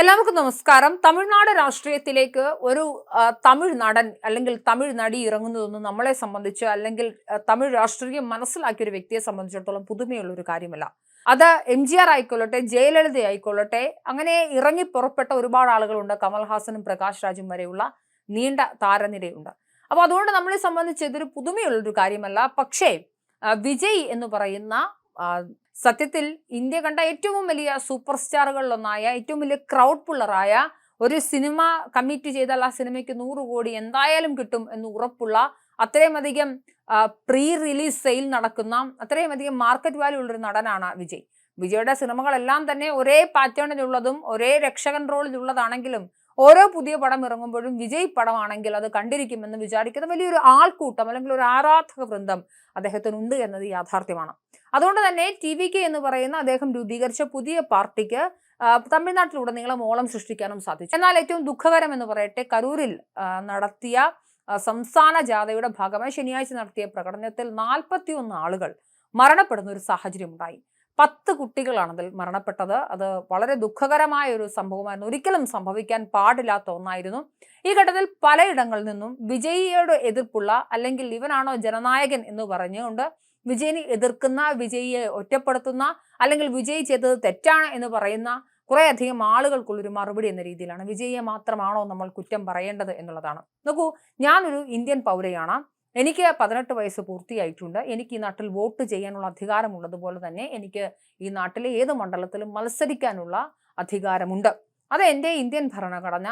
എല്ലാവർക്കും നമസ്കാരം. തമിഴ്നാട് രാഷ്ട്രീയത്തിലേക്ക് ഒരു തമിഴ് നടൻ അല്ലെങ്കിൽ തമിഴ് നടി ഇറങ്ങുന്നതൊന്നും നമ്മളെ സംബന്ധിച്ച് അല്ലെങ്കിൽ തമിഴ് രാഷ്ട്രീയം മനസ്സിലാക്കിയ ഒരു വ്യക്തിയെ സംബന്ധിച്ചിടത്തോളം പുതുമയുള്ള ഒരു കാര്യമല്ല. അത് എം ജി ആർ ആയിക്കൊള്ളട്ടെ ജയലളിത ആയിക്കൊള്ളട്ടെ അങ്ങനെ ഇറങ്ങി പുറപ്പെട്ട ഒരുപാട് ആളുകളുണ്ട്. കമൽഹാസനും പ്രകാശ് രാജും വരെയുള്ള നീണ്ട താരനിരയുണ്ട്. അപ്പോൾ അതുകൊണ്ട് നമ്മളെ സംബന്ധിച്ച് ഇതൊരു പുതുമയുള്ളൊരു കാര്യമല്ല. പക്ഷേ വിജയ് എന്ന് പറയുന്ന സത്യത്തിൽ ഇന്ത്യ കണ്ട ഏറ്റവും വലിയ സൂപ്പർ സ്റ്റാറുകളിലൊന്നായ ഏറ്റവും വലിയ ക്രൗഡ് പുള്ളറായ ഒരു സിനിമ കമ്മിറ്റ് ചെയ്താൽ ആ സിനിമയ്ക്ക് നൂറ് കോടി എന്തായാലും കിട്ടും എന്ന് ഉറപ്പുള്ള അത്രയും അധികം പ്രീ റിലീസ് സെയിൽ നടക്കുന്ന അത്രയും അധികം മാർക്കറ്റ് വാല്യൂ ഉള്ളൊരു നടനാണ് വിജയ്. വിജയുടെ സിനിമകളെല്ലാം തന്നെ ഒരേ പാറ്റേണിലുള്ളതും ഒരേ രക്ഷകൻ റോളിലുള്ളതാണെങ്കിലും ഓരോ പുതിയ പടം ഇറങ്ങുമ്പോഴും വിജയ് പടമാണെങ്കിൽ അത് കണ്ടിരിക്കുമെന്ന് വിചാരിക്കുന്ന വലിയൊരു ആൾക്കൂട്ടം അല്ലെങ്കിൽ ഒരു ആരാധക വൃന്ദം അദ്ദേഹത്തിനുണ്ട് എന്നത് യാഥാർത്ഥ്യമാണ്. അതുകൊണ്ട് തന്നെ ടി വി കെ എന്ന് പറയുന്ന അദ്ദേഹം രൂപീകരിച്ച പുതിയ പാർട്ടിക്ക് തമിഴ്നാട്ടിലുടനീളം ഓളം സൃഷ്ടിക്കാനും സാധിച്ചു. എന്നാൽ ഏറ്റവും ദുഃഖകരം എന്ന് പറയട്ടെ കരൂരിൽ നടത്തിയ സംസ്ഥാന ജാഥയുടെ ഭാഗമായി ശനിയാഴ്ച നടത്തിയ പ്രകടനത്തിൽ നാൽപ്പത്തിയൊന്ന് ആളുകൾ മരണപ്പെടുന്ന ഒരു സാഹചര്യം ഉണ്ടായി പത്ത് കുട്ടികളാണ് അതിൽ മരണപ്പെട്ടത്. അത് വളരെ ദുഃഖകരമായ ഒരു സംഭവമായിരുന്നു. ഒരിക്കലും സംഭവിക്കാൻ പാടില്ലാത്ത ഒന്നായിരുന്നു. ഈ ഘട്ടത്തിൽ പലയിടങ്ങളിൽ നിന്നും വിജയിയോട് എതിർപ്പുള്ള അല്ലെങ്കിൽ ഇവനാണോ ജനനായകൻ എന്ന് പറഞ്ഞുകൊണ്ട് വിജയിനെ എതിർക്കുന്ന വിജയിയെ ഒറ്റപ്പെടുത്തുന്ന അല്ലെങ്കിൽ വിജയ് ചെയ്തത് തെറ്റാണ് എന്ന് പറയുന്ന കുറേയധികം ആളുകൾക്കുള്ളൊരു മറുപടി എന്ന രീതിയിലാണ്. വിജയിയെ മാത്രമാണോ നമ്മൾ കുറ്റം പറയേണ്ടത് എന്നുള്ളതാണ്. നോക്കൂ ഞാനൊരു ഇന്ത്യൻ പൗരയാണ്. എനിക്ക് പതിനെട്ട് വയസ്സ് പൂർത്തിയായിട്ടുണ്ട്. എനിക്ക് ഈ നാട്ടിൽ വോട്ട് ചെയ്യാനുള്ള അധികാരമുള്ളതുപോലെ തന്നെ എനിക്ക് ഈ നാട്ടിലെ ഏത് മണ്ഡലത്തിലും മത്സരിക്കാനുള്ള അധികാരമുണ്ട്. അത് എന്റെ ഇന്ത്യൻ ഭരണഘടന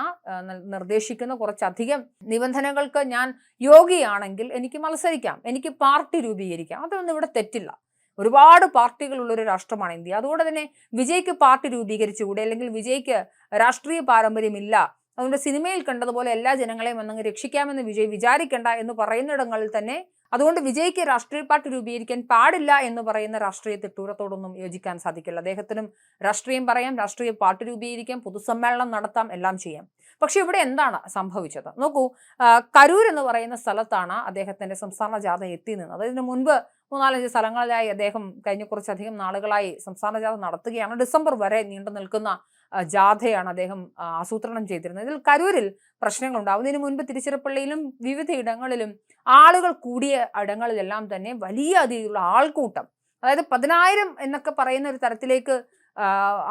നിർദ്ദേശിക്കുന്ന കുറച്ചധികം നിബന്ധനകൾക്ക് ഞാൻ യോഗിയാണെങ്കിൽ എനിക്ക് മത്സരിക്കാം. എനിക്ക് പാർട്ടി രൂപീകരിക്കാം. അതൊന്നും ഇവിടെ തെറ്റില്ല. ഒരുപാട് പാർട്ടികളുള്ളൊരു രാഷ്ട്രമാണ് ഇന്ത്യ. അതുകൊണ്ട് തന്നെ വിജയ്ക്ക് പാർട്ടി രൂപീകരിച്ചുകൂടെ? അല്ലെങ്കിൽ വിജയ്ക്ക് രാഷ്ട്രീയ പാരമ്പര്യമില്ല? അതുകൊണ്ട് സിനിമയിൽ കണ്ടതുപോലെ എല്ലാ ജനങ്ങളെയും ഒന്നങ്ങ് രക്ഷിക്കാമെന്ന് വിജയ് വിചാരിക്കേണ്ട എന്ന് പറയുന്നിടങ്ങളിൽ തന്നെ അതുകൊണ്ട് വിജയ്ക്ക് രാഷ്ട്രീയ പാർട്ടി രൂപീകരിക്കാൻ പാടില്ല എന്ന് പറയുന്ന രാഷ്ട്രീയ തിട്ടൂരത്തോടൊന്നും യോജിക്കാൻ സാധിക്കില്ല. അദ്ദേഹത്തിനും രാഷ്ട്രീയം പറയാം രാഷ്ട്രീയ പാർട്ടി രൂപീകരിക്കാം പൊതുസമ്മേളനം നടത്താം എല്ലാം ചെയ്യാം. പക്ഷെ ഇവിടെ എന്താണ് സംഭവിച്ചത്? നോക്കൂ കരൂർ എന്ന് പറയുന്ന സ്ഥലത്താണ് അദ്ദേഹത്തിന്റെ സംസ്ഥാന ജാഥ എത്തി നിന്നത്. ഇതിനു മുൻപ് മൂന്നാലഞ്ച് സ്ഥലങ്ങളിലായി അദ്ദേഹം കഴിഞ്ഞ കുറച്ചധികം നാളുകളായി സംസ്ഥാന ജാഥ നടത്തുകയാണ്. ഡിസംബർ വരെ നീണ്ടു നിൽക്കുന്ന ജാഥയാണ് അദ്ദേഹം ആസൂത്രണം ചെയ്തിരുന്നത്. ഇതിൽ കരൂരിൽ പ്രശ്നങ്ങൾ ഉണ്ടാവുന്നതിന് മുൻപ് തിരുച്ചിറപ്പള്ളിയിലും വിവിധ ഇടങ്ങളിലും ആളുകൾ കൂടിയ ഇടങ്ങളിലെല്ലാം തന്നെ വലിയ അതിലുള്ള ആൾക്കൂട്ടം. അതായത് പതിനായിരം എന്നൊക്കെ പറയുന്ന ഒരു തരത്തിലേക്ക്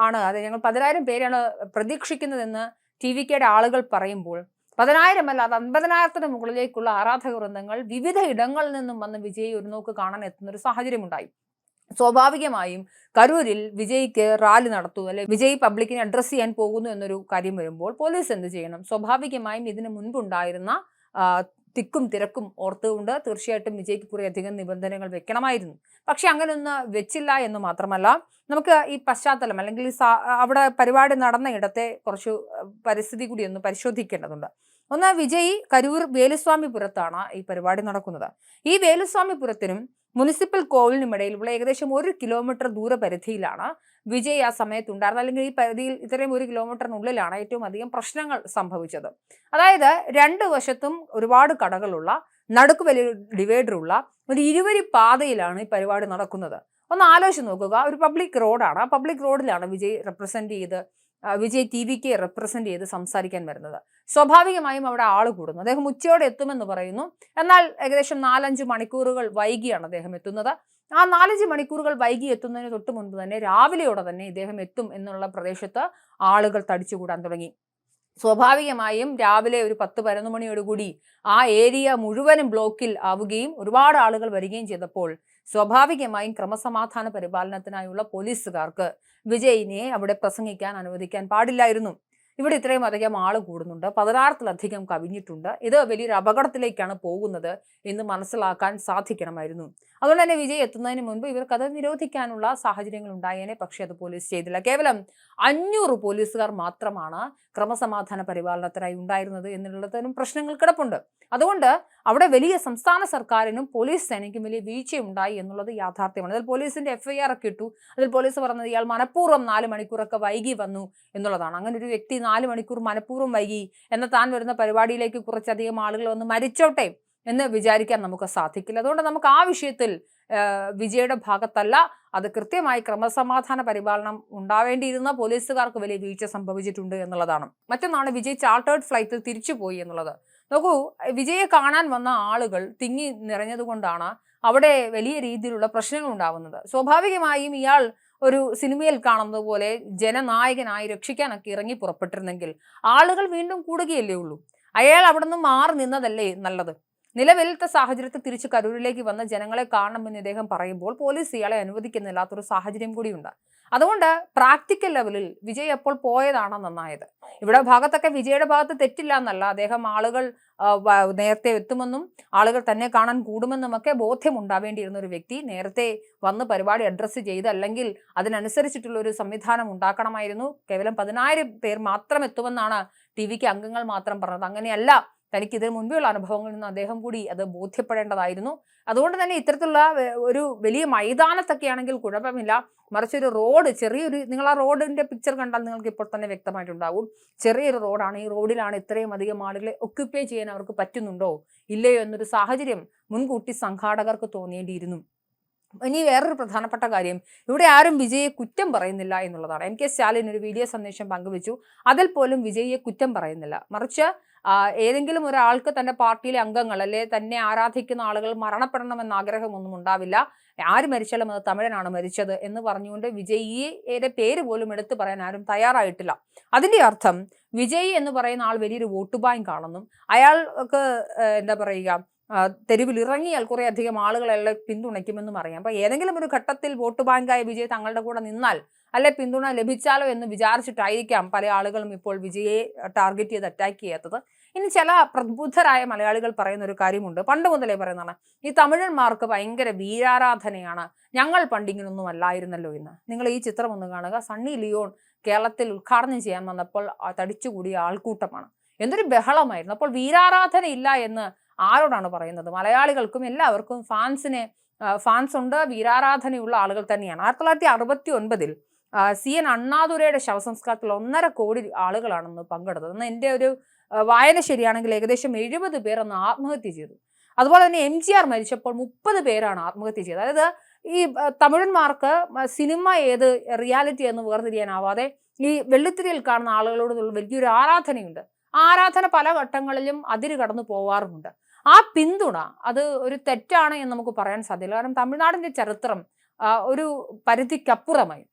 ആണ്. അത് ഞങ്ങൾ പതിനായിരം പേരാണ് പ്രതീക്ഷിക്കുന്നതെന്ന് ടി വി കെയുടെ ആളുകൾ പറയുമ്പോൾ പതിനായിരം അല്ല അത് അൻപതിനായിരത്തിന് മുകളിലേക്കുള്ള ആരാധക വൃന്ദങ്ങൾ വിവിധ ഇടങ്ങളിൽ നിന്നും വന്ന് വിജയ് ഒരു നോക്ക് കാണാൻ എത്തുന്ന ഒരു സാഹചര്യം ഉണ്ടായി സ്വാഭാവികമായും കരൂരിൽ വിജയ്ക്ക് റാലി നടത്തുന്നു അല്ലെ വിജയ് പബ്ലിക്കിനെ അഡ്രസ്സ് ചെയ്യാൻ പോകുന്നു എന്നൊരു കാര്യം വരുമ്പോൾ പോലീസ് എന്ത് ചെയ്യണം? സ്വാഭാവികമായും ഇതിന് മുൻപുണ്ടായിരുന്ന തിക്കും തിരക്കും ഓർത്തുകൊണ്ട് തീർച്ചയായിട്ടും വിജയ്ക്ക് കുറേയധികം നിബന്ധനകൾ വെക്കണമായിരുന്നു. പക്ഷെ അങ്ങനെയൊന്ന് വെച്ചില്ല എന്ന് മാത്രമല്ല നമുക്ക് ഈ പശ്ചാത്തലം അല്ലെങ്കിൽ അവിടെ പരിപാടി നടന്ന ഇടത്തെ കുറച്ച് പരിസ്ഥിതി കൂടി ഒന്ന് പരിശോധിക്കേണ്ടതുണ്ട്. ഒന്ന് വിജയ് കരൂർ വേലുസ്വാമിപുരത്താണ് ഈ പരിപാടി നടക്കുന്നത്. ഈ വേലുസ്വാമിപുരത്തിനും മുനിസിപ്പൽ കോവിലിനും ഇടയിലുള്ള ഏകദേശം ഒരു കിലോമീറ്റർ ദൂരപരിധിയിലാണ് വിജയ് ആ സമയത്ത് ഉണ്ടായിരുന്നത് അല്ലെങ്കിൽ ഈ പരിധിയിൽ ഇത്രയും ഒരു കിലോമീറ്ററിനുള്ളിലാണ് ഏറ്റവും അധികം പ്രശ്നങ്ങൾ സംഭവിച്ചത്. അതായത് രണ്ട് വശത്തും ഒരുപാട് കടകളുള്ള നടുക്ക് വലിയ ഡിവൈഡറുള്ള ഒരു ഇരുവരി പാതയിലാണ് ഈ പരിപാടി നടക്കുന്നത്. ഒന്ന് ആലോചിച്ച് നോക്കുക. ഒരു പബ്ലിക് റോഡാണ്. ആ പബ്ലിക് റോഡിലാണ് വിജയ് റെപ്രസെന്റ് ചെയ്ത് വിജയ് ടി വിക്ക് റെപ്രസെന്റ് ചെയ്ത് സംസാരിക്കാൻ വരുന്നത്. സ്വാഭാവികമായും അവിടെ ആൾ കൂടുന്നു. അദ്ദേഹം ഉച്ചയോടെ എത്തുമെന്ന് പറയുന്നു. എന്നാൽ ഏകദേശം നാലഞ്ച് മണിക്കൂറുകൾ വൈകിയാണ് അദ്ദേഹം എത്തുന്നത്. ആ നാലഞ്ച് മണിക്കൂറുകൾ വൈകി എത്തുന്നതിന് തൊട്ട് മുൻപ് തന്നെ രാവിലെയോടെ തന്നെ ഇദ്ദേഹം എത്തും എന്നുള്ള പ്രദേശത്ത് ആളുകൾ തടിച്ചുകൂടാൻ തുടങ്ങി. സ്വാഭാവികമായും രാവിലെ ഒരു പത്ത് പതിനൊന്ന് മണിയോടുകൂടി ആ ഏരിയ മുഴുവനും ബ്ലോക്കിൽ ആവുകയും ഒരുപാട് ആളുകൾ വരികയും ചെയ്തപ്പോൾ സ്വാഭാവികമായും ക്രമസമാധാന പരിപാലനത്തിനായുള്ള പോലീസുകാർക്ക് വിജയിനെ അവിടെ പ്രസംഗിക്കാൻ അനുവദിക്കാൻ പാടില്ലായിരുന്നു. ഇവിടെ ഇത്രയും അധികം ആൾ കൂടുന്നുണ്ട്. പതിനായിരത്തിലധികം കവിഞ്ഞിട്ടുണ്ട്. ഇത് വലിയൊരു അപകടത്തിലേക്കാണ് പോകുന്നത് എന്ന് മനസ്സിലാക്കാൻ സാധിക്കണമായിരുന്നു. അതുകൊണ്ട് തന്നെ വിജയ് എത്തുന്നതിന് മുൻപ് ഇവർക്ക് അത് നിരോധിക്കാനുള്ള സാഹചര്യങ്ങൾ ഉണ്ടായേനെ പക്ഷേ അത് പോലീസ് ചെയ്തില്ല. കേവലം അഞ്ഞൂറ് പോലീസുകാർ മാത്രമാണ് ക്രമസമാധാന പരിപാലനത്തിനായി ഉണ്ടായിരുന്നത് എന്നുള്ളതിനും പ്രശ്നങ്ങൾ കിടപ്പുണ്ട്. അതുകൊണ്ട് അവിടെ വലിയ സംസ്ഥാന സർക്കാരിനും പോലീസ് സേനയ്ക്കും വലിയ വീഴ്ചയുണ്ടായി എന്നുള്ളത് യാഥാർത്ഥ്യമാണ്. അതിൽ പോലീസിന്റെ എഫ്ഐആർ ഒക്കെ ഇട്ടു. അതിൽ പോലീസ് പറഞ്ഞത് ഇയാൾ മനഃപൂർവം നാല് മണിക്കൂറൊക്കെ വൈകി വന്നു എന്നുള്ളതാണ്. അങ്ങനെ ഒരു വ്യക്തി നാല് മണിക്കൂർ മനഃപൂർവം വൈകി എന്ന താൻ വരുന്ന പരിപാടിയിലേക്ക് കുറച്ചധികം ആളുകൾ വന്ന് മരിച്ചോട്ടെ എന്ന് വിചാരിക്കാൻ നമുക്ക് സാധിക്കില്ല. അതുകൊണ്ട് നമുക്ക് ആ വിഷയത്തിൽ വിജയുടെ ഭാഗത്തല്ല. അത് കൃത്യമായി ക്രമസമാധാന പരിപാലനം ഉണ്ടാവേണ്ടിയിരുന്ന പോലീസുകാർക്ക് വലിയ വീഴ്ച സംഭവിച്ചിട്ടുണ്ട് എന്നുള്ളതാണ്. മറ്റൊന്നാണ് വിജയ് ചാർട്ടേഡ് ഫ്ലൈറ്റിൽ തിരിച്ചുപോയി എന്നുള്ളത്. നോക്കൂ വിജയെ കാണാൻ വന്ന ആളുകൾ തിങ്ങി നിറഞ്ഞതുകൊണ്ടാണ് അവിടെ വലിയ രീതിയിലുള്ള പ്രശ്നങ്ങൾ ഉണ്ടാവുന്നത്. സ്വാഭാവികമായും ഇയാൾ ഒരു സിനിമയിൽ കാണുന്നത് പോലെ ജനനായകനായി രക്ഷിക്കാനൊക്കെ ഇറങ്ങി പുറപ്പെട്ടിരുന്നെങ്കിൽ ആളുകൾ വീണ്ടും കൂടുകയല്ലേ ഉള്ളൂ. അയാൾ അവിടെ നിന്ന് മാറി നിന്നതല്ലേ നല്ലത്. നിലവിലത്തെ സാഹചര്യത്തിൽ തിരിച്ച് കരൂരിലേക്ക് വന്ന ജനങ്ങളെ കാണണമെന്ന് ഇദ്ദേഹം പറയുമ്പോൾ പോലീസ് ഇയാളെ അനുവദിക്കുന്നില്ലാത്തൊരു സാഹചര്യം കൂടിയുണ്ട്. അതുകൊണ്ട് പ്രാക്ടിക്കൽ ലെവലിൽ വിജയ് എപ്പോൾ പോയതാണ് നന്നായത്. ഇവിടെ ഭാഗത്തൊക്കെ വിജയുടെ ഭാഗത്ത് തെറ്റില്ല എന്നല്ല. അദ്ദേഹം ആളുകൾ നേരത്തെ എത്തുമെന്നും ആളുകൾ തന്നെ കാണാൻ കൂടുമെന്നും ഒക്കെ ബോധ്യം ഉണ്ടാവേണ്ടിയിരുന്ന ഒരു വ്യക്തി നേരത്തെ വന്ന് പരിപാടി അഡ്രസ്സ് ചെയ്ത് അല്ലെങ്കിൽ അതിനനുസരിച്ചിട്ടുള്ള ഒരു സംവിധാനം ഉണ്ടാക്കണമായിരുന്നു. കേവലം പതിനായിരം പേർ മാത്രം എത്തുമെന്നാണ് ടി വിക്ക് അംഗങ്ങൾ മാത്രം പറഞ്ഞത്. അങ്ങനെയല്ല തനിക്ക് ഇതിനു മുൻപെയുള്ള അനുഭവങ്ങളിൽ നിന്ന് അദ്ദേഹം കൂടി അത് ബോധ്യപ്പെടേണ്ടതായിരുന്നു. അതുകൊണ്ട് തന്നെ ഇത്തരത്തിലുള്ള ഒരു വലിയ മൈതാനത്തൊക്കെ ആണെങ്കിൽ കുഴപ്പമില്ല. മറിച്ച് ഒരു റോഡ് ചെറിയൊരു നിങ്ങൾ ആ റോഡിന്റെ പിക്ചർ കണ്ടാൽ നിങ്ങൾക്ക് ഇപ്പോൾ തന്നെ വ്യക്തമായിട്ടുണ്ടാവും ചെറിയൊരു റോഡാണ്. ഈ റോഡിലാണ് ഇത്രയും അധികം ആളുകളെ ഒക്യുപ്പൈ ചെയ്യാൻ അവർക്ക് പറ്റുന്നുണ്ടോ? ഇല്ലയോ എന്നൊരു സാഹചര്യം മുൻകൂട്ടി സംഘാടകർക്ക് തോന്നേണ്ടിയിരുന്നു. ഇനി വേറൊരു പ്രധാനപ്പെട്ട കാര്യം. ഇവിടെ ആരും വിജയെ കുറ്റം പറയുന്നില്ല എന്നുള്ളതാണ്. എം കെ സ്റ്റാലിൻ ഒരു വീഡിയോ സന്ദേശം പങ്കുവച്ചു. അതിൽ പോലും വിജയെ കുറ്റം പറയുന്നില്ല. മറിച്ച് ഏതെങ്കിലും ഒരാൾക്ക് തന്റെ പാർട്ടിയിലെ അംഗങ്ങൾ അല്ലെ തന്നെ ആരാധിക്കുന്ന ആളുകൾ മരണപ്പെടണമെന്ന ആഗ്രഹമൊന്നും ഉണ്ടാവില്ല. ആര് മരിച്ചാലും അത് തമിഴനാണ് മരിച്ചത് എന്ന് പറഞ്ഞുകൊണ്ട് വിജയിയുടെ പേര് പോലും എടുത്തു പറയാൻ ആരും തയ്യാറായിട്ടില്ല. അതിന്റെ അർത്ഥം വിജയ് എന്ന് പറയുന്ന ആൾ വലിയൊരു വോട്ട് ബാങ്ക് ആണെന്നും അയാൾക്ക് എന്താ പറയുക തെരുവിൽ ഇറങ്ങിയാൽ കുറേ അധികം ആളുകളെല്ലാം പിന്തുണയ്ക്കുമെന്നും അറിയാം. അപ്പൊ ഏതെങ്കിലും ഒരു ഘട്ടത്തിൽ വോട്ട് ബാങ്കായ വിജയ് തങ്ങളുടെ കൂടെ നിന്നാൽ അല്ലെ പിന്തുണ ലഭിച്ചാലോ എന്ന് വിചാരിച്ചിട്ടായിരിക്കാം പല ആളുകളും ഇപ്പോൾ വിജയെ ടാർഗറ്റ് ചെയ്ത് അറ്റാക്ക് ചെയ്യാത്തത്. ഇനി ചില പ്രബുദ്ധരായ മലയാളികൾ പറയുന്ന ഒരു കാര്യമുണ്ട്. പണ്ട് മുതലേ പറയുന്നതാണ് ഈ തമിഴന്മാർക്ക് ഭയങ്കര വീരാരാധനയാണ്. ഞങ്ങൾ പണ്ടിങ്ങനൊന്നും അല്ലായിരുന്നല്ലോ എന്ന്. നിങ്ങൾ ഈ ചിത്രം ഒന്ന് കാണുക. സണ്ണി ലിയോൺ കേരളത്തിൽ ഉദ്ഘാടനം ചെയ്യാൻ വന്നപ്പോൾ തടിച്ചുകൂടിയ ആൾക്കൂട്ടമാണ്. എന്തൊരു ബഹളമായിരുന്നു. അപ്പോൾ വീരാരാധന ഇല്ല എന്ന് ആരോടാണ് പറയുന്നത്? മലയാളികൾക്കും എല്ലാവർക്കും ഫാൻസിനെ ഫാൻസ് ഉണ്ട് വീരാരാധനയുള്ള ആളുകൾ തന്നെയാണ്. ആയിരത്തി തൊള്ളായിരത്തി അറുപത്തി ഒൻപതിൽ സി എൻ അണ്ണാദുരയുടെ ശവസംസ്കാരത്തിൽ ഒന്നര കോടി ആളുകളാണെന്ന് പങ്കെടുത്തത് എന്ന് എന്റെ ഒരു വായന ശരിയാണെങ്കിൽ ഏകദേശം എഴുപത് പേർ അന്ന് ആത്മഹത്യ ചെയ്തു. അതുപോലെ തന്നെ എം ജി ആർ മരിച്ചപ്പോൾ മുപ്പത് പേരാണ് ആത്മഹത്യ ചെയ്തത്. അതായത് ഈ തമിഴന്മാർക്ക് സിനിമ ഏത് റിയാലിറ്റി എന്ന് വേർതിരിയാനാവാതെ ഈ വെള്ളിത്തിരിയിൽ കാണുന്ന ആളുകളോടുള്ള വലിയൊരു ആരാധനയുണ്ട്. ആരാധന പല ഘട്ടങ്ങളിലും അതിര് കടന്നു പോവാറുമുണ്ട്. ആ പിന്തുണ അത് ഒരു തെറ്റാണ് എന്ന് നമുക്ക് പറയാൻ സാധ്യത കാരണം തമിഴ്നാടിന്റെ ചരിത്രം ഒരു പരിധിക്കപ്പുറമായി.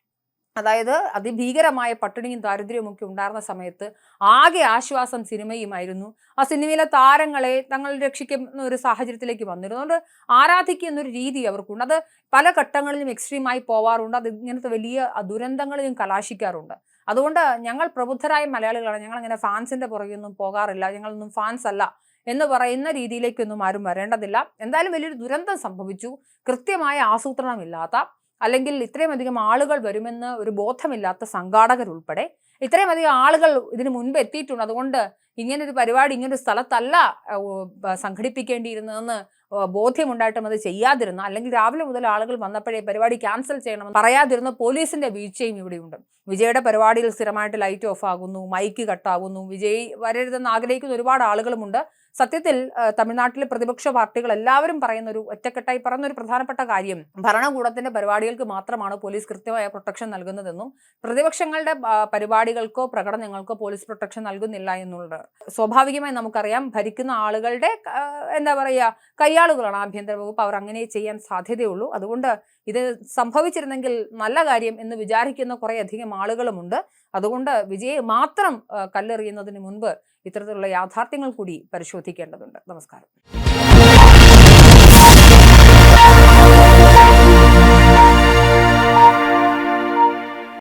അതായത് അതിഭീകരമായ പട്ടിണിയും ദാരിദ്ര്യവും ഒക്കെ ഉണ്ടായിരുന്ന സമയത്ത് ആകെ ആശ്വാസം സിനിമയുമായിരുന്നു. ആ സിനിമയിലെ താരങ്ങളെ തങ്ങൾ രക്ഷിക്കുന്ന ഒരു സാഹചര്യത്തിലേക്ക് വന്നിരുന്നു. അതുകൊണ്ട് ആരാധിക്കുന്ന ഒരു രീതി അവർക്കുണ്ട്. അത് പല ഘട്ടങ്ങളിലും എക്സ്ട്രീമായി പോവാറുണ്ട്. അത് ഇങ്ങനത്തെ വലിയ ദുരന്തങ്ങളിലും കലാശിക്കാറുണ്ട്. അതുകൊണ്ട് ഞങ്ങൾ പ്രബുദ്ധരായ മലയാളികളാണ്. ഞങ്ങൾ അങ്ങനെ ഫാൻസിന്റെ പുറകെയൊന്നും പോകാറില്ല. ഞങ്ങളൊന്നും ഫാൻസ് അല്ല എന്ന് പറയുന്ന രീതിയിലേക്കൊന്നും ആരും വരേണ്ടതില്ല. എന്തായാലും വലിയൊരു ദുരന്തം സംഭവിച്ചു. കൃത്യമായ ആസൂത്രണമില്ലാത്ത അല്ലെങ്കിൽ ഇത്രയും അധികം ആളുകൾ വരുമെന്ന് ഒരു ബോധമില്ലാത്ത സംഘാടകരുൾപ്പെടെ ഇത്രയും അധികം ആളുകൾ ഇതിനു മുൻപ് എത്തിയിട്ടുണ്ട്. അതുകൊണ്ട് ഇങ്ങനെ ഒരു പരിപാടി ഇങ്ങനൊരു സ്ഥലത്തല്ല സംഘടിപ്പിക്കേണ്ടിയിരുന്നതെന്ന് ബോധ്യമുണ്ടായിട്ടും അത് ചെയ്യാതിരുന്ന അല്ലെങ്കിൽ രാവിലെ മുതൽ ആളുകൾ വന്നപ്പോഴേ പരിപാടി ക്യാൻസൽ ചെയ്യണമെന്ന് പറയാതിരുന്ന പോലീസിന്റെ വീഴ്ചയും ഇവിടെയുണ്ട്. വിജയുടെ പരിപാടിയിൽ സ്ഥിരമായിട്ട് ലൈറ്റ് ഓഫ് ആകുന്നു മൈക്ക് കട്ടാകുന്നു. വിജയ് വരരുതെന്ന് ആഗ്രഹിക്കുന്ന ഒരുപാട് ആളുകളുമുണ്ട്. സത്യത്തിൽ തമിഴ്നാട്ടിലെ പ്രതിപക്ഷ പാർട്ടികൾ എല്ലാവരും പറയുന്ന ഒരു ഒറ്റക്കെട്ടായി പറയുന്ന ഒരു പ്രധാനപ്പെട്ട കാര്യം ഭരണകൂടത്തിന്റെ പരിപാടികൾക്ക് മാത്രമാണ് പോലീസ് കൃത്യമായ പ്രൊട്ടക്ഷൻ നൽകുന്നതെന്നും പ്രതിപക്ഷങ്ങളുടെ പരിപാടികൾക്കോ പ്രകടനങ്ങൾക്കോ പോലീസ് പ്രൊട്ടക്ഷൻ നൽകുന്നില്ല എന്നുള്ളത്. സ്വാഭാവികമായി നമുക്കറിയാം ഭരിക്കുന്ന ആളുകളുടെ എന്താ പറയുക കയ്യാളുകളാണ് ആഭ്യന്തര വകുപ്പ്. അവർ അങ്ങനെ ചെയ്യാൻ സാധ്യതയുള്ളൂ. അതുകൊണ്ട് ഇത് സംഭവിച്ചിരുന്നെങ്കിൽ നല്ല കാര്യം എന്ന് വിചാരിക്കുന്ന കുറേ അധികം ആളുകളുമുണ്ട്. അതുകൊണ്ട് വിജയ് മാത്രം കല്ലെറിയുന്നതിന് മുൻപ് ഇത്തരത്തിലുള്ള യാഥാർത്ഥ്യങ്ങൾ കൂടി പരിശോധിക്കേണ്ടതുണ്ട്. നമസ്കാരം.